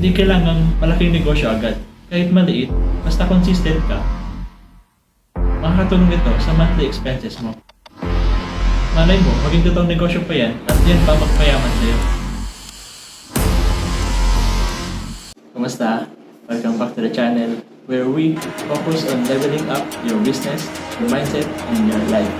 Hindi kailangang malaking negosyo agad. Kahit maliit, basta consistent ka, makakatulong ito sa monthly expenses mo. Malay mo, maging totoong negosyo pa yan at yan pa magpayaman sa'yo. Kumusta? Welcome back to the channel where we focus on leveling up your business, your mindset, and your life.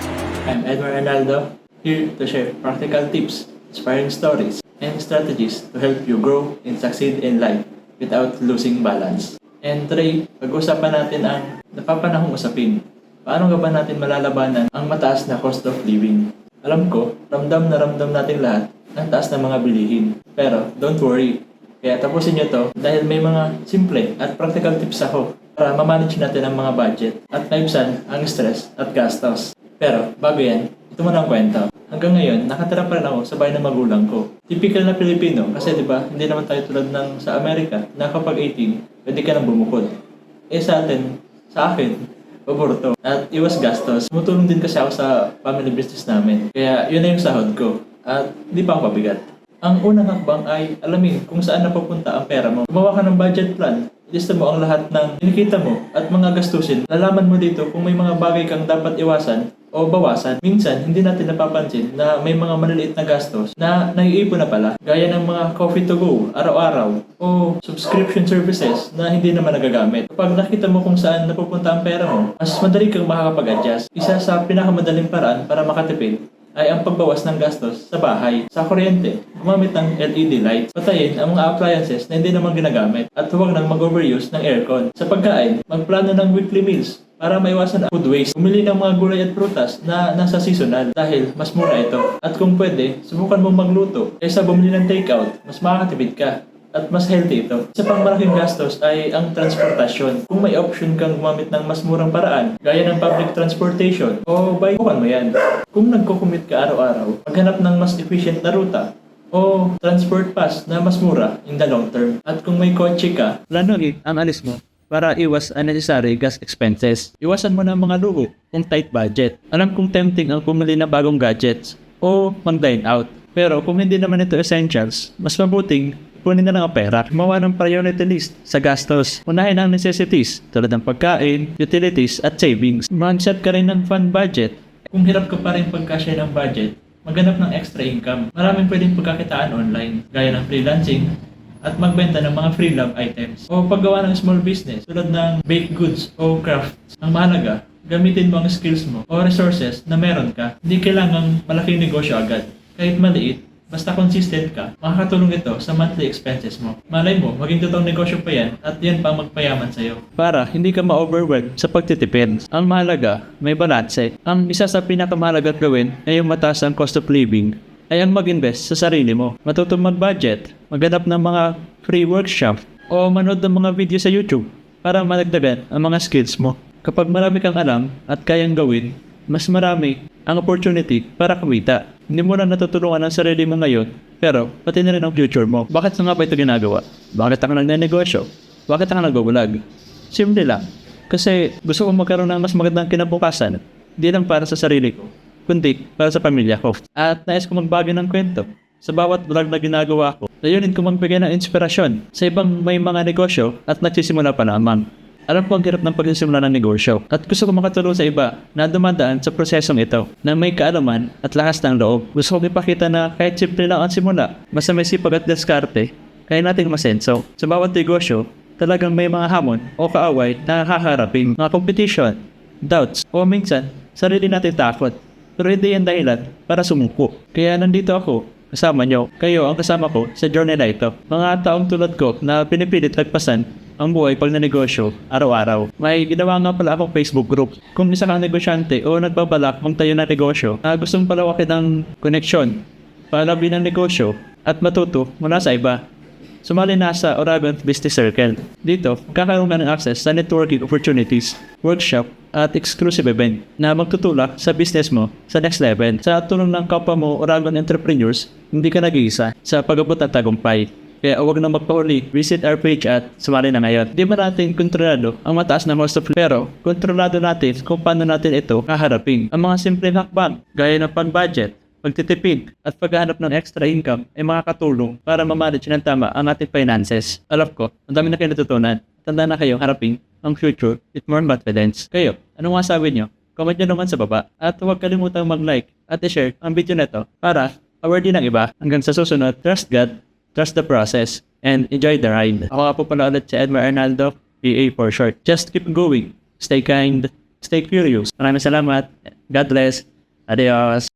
I'm Edward Arnaldo, here to share practical tips, inspiring stories, strategies to help you grow and succeed in life without losing balance. And today, pag-usapan natin ang napapanahong usapin. Paano nga ba natin malalabanan ang mataas na cost of living? Alam ko, ramdam na ramdam natin lahat ang taas ng mga bilihin. Pero, don't worry, kaya tapusin nyo to dahil may mga simple at practical tips ako para ma-manage natin ang mga budget at maibsan ang stress at gastos. Pero bago yan, ito muna ang kwento. Hanggang ngayon, nakatira pa rin ako sa bahay ng magulang ko. Typical na Pilipino kasi di ba hindi naman tayo tulad ng sa Amerika na kapag 18, pwede ka nang bumukod. Eh sa atin, sa akin, pabor to. At iwas gastos. Tumutulong din kasi ako sa family business namin. Kaya yun na yung sahod ko. At di pa ako pabigat. Ang unang hakbang ay alamin kung saan napupunta ang pera mo. Gumawa ka ng budget plan. Ilista mo ang lahat ng kinikita mo at mga gastusin. Lalaman mo dito kung may mga bagay kang dapat iwasan o bawasan. Minsan, hindi natin napapansin na may mga maliliit na gastos na naiipon na pala. Gaya ng mga coffee to go, araw-araw, o subscription services na hindi naman nagagamit. Kapag nakita mo kung saan napupunta ang pera mo, mas madali kang makakapag-adjust. Isa sa pinakamadaling paraan para makatipid ay ang pagbawas ng gastos sa bahay. Sa kuryente, gumamit ng LED lights. Patayin ang mga appliances na hindi naman ginagamit at huwag nang mag-overuse ng aircon. Sa pagkain, magplano ng weekly meals para maiwasan ang food waste. Bumili ng mga gulay at prutas na nasa seasonal dahil mas mura ito. At kung pwede, subukan mo magluto. Kaysa bumili ng takeout, mas makakatipid ka at mas healthy ito. Isa pang malaking gastos ay ang transportasyon. Kung may option kang gumamit ng mas murang paraan, gaya ng public transportation, o by bukan mo yan. Kung nagko-commute ka araw-araw, maghanap ng mas efficient na ruta, o transport pass na mas mura in the long term. At kung may kotse ka, planuhin ang alis mo para iwas unnecessary gas expenses. Iwasan mo na mga luho kung tight budget. Alam kong tempting ang pumili ng bagong gadgets o mag-dine out. Pero kung hindi naman ito essentials, mas mabuting kunin na lang ang pera. Gumawa ng priority list sa gastos. Unahin ang necessities tulad ng pagkain, utilities at savings. Mag-set ka rin ng fund budget. Kung hirap ka pa rin pagkasya ng budget, maghanap ng extra income. Maraming pwedeng pagkakitaan online, gaya ng freelancing, at magbenta ng mga free love items o paggawa ng small business tulad ng baked goods o crafts. Ang mahalaga, gamitin mo ang skills mo o resources na meron ka. Hindi kailangang malaking negosyo agad. Kahit maliit, basta consistent ka, makakatulong ito sa monthly expenses mo. Malay mo, maging totoong negosyo pa yan at yan pa magpayaman sa'yo. Para hindi ka ma-overwhelm sa pagtitipid. Ang mahalaga, may balanse. Ang isa sa pinakamahalaga gawin ay yung mataas ang cost of living ay ang mag-invest sa sarili mo. Matutong mag-budget, maghanap ng mga free workshop, o manood ng mga video sa YouTube para malagdagan ang mga skills mo. Kapag marami kang alam at kayang gawin, mas marami ang opportunity para kumita. Hindi mo lang natutulungan ang sarili mo ngayon, pero pati na rin ang future mo. Bakit nga ba ito ginagawa? Bakit ako nagnenegosyo? Bakit ako nagbabulag? Simple lang. Kasi gusto ko magkaroon ng mas magandang kinabukasan. Hindi lang para sa sarili ko, kundi para sa pamilya ko. At nais ko magbago ng kwento. Sa bawat vlog na ginagawa ko, layunin ko magbigay ng inspirasyon sa ibang may mga negosyo at nagsisimula pa lamang. Alam ko ang hirap ng pagsisimula ng negosyo at gusto ko makatulong sa iba na dumadaan sa prosesong ito na may kaalaman at lakas ng loob. Gusto ko ipakita na kahit simple lang ang simula, basta may sipag at diskarte, kaya natin masenso. Sa bawat negosyo, talagang may mga hamon o kaaway na kakaharapin, mga competition, doubts, o minsan, sarili natin takot. Pero hindi yan dahilan para sumuko. Kaya nandito ako, kasama nyo, kayo ang kasama ko sa journey na ito. Mga taong tulad ko na pinipilit lagpasan ang buhay pag nanegosyo araw-araw. May ginawa nga pala akong Facebook group. Kung isa kang negosyante o nagbabalak magtayo ng negosyo na gustong palawakin ng koneksyon, palabi ng negosyo at matuto mula sa iba. Sumali na sa Oragon Business Circle. Dito, magkakaroon ka ng access sa networking opportunities, workshop, at exclusive event na magtutulak sa business mo sa next level. Sa tulong ng kapwa mo Oragon entrepreneurs, hindi ka nag-iisa sa pag-abot ng tagumpay. Kaya huwag na magpauli, visit our page at sumali na ngayon. Di ba natin kontrolado ang mataas na cost of pero kontrolado natin kung paano natin ito kaharapin. Ang mga simpleng hakbang, gaya ng pag-budget, pagtitipid at paghahanap ng extra income ay makakatulong para mamanage ng tama ang ating finances. Alam ko, ang dami na kayo natutunan. Tanda na kayo harapin ang future with more confidence. Kayo, ano nga sabi nyo? Comment nyo naman sa baba. At huwag kalimutang mag-like at i-share ang video na to para aware din ng iba. Hanggang sa susunod, trust God, trust the process, and enjoy the ride. Ako nga po pala ulit si Edmar Arnaldo, PA for short. Just keep going. Stay kind. Stay curious. Maraming salamat. God bless. Adios.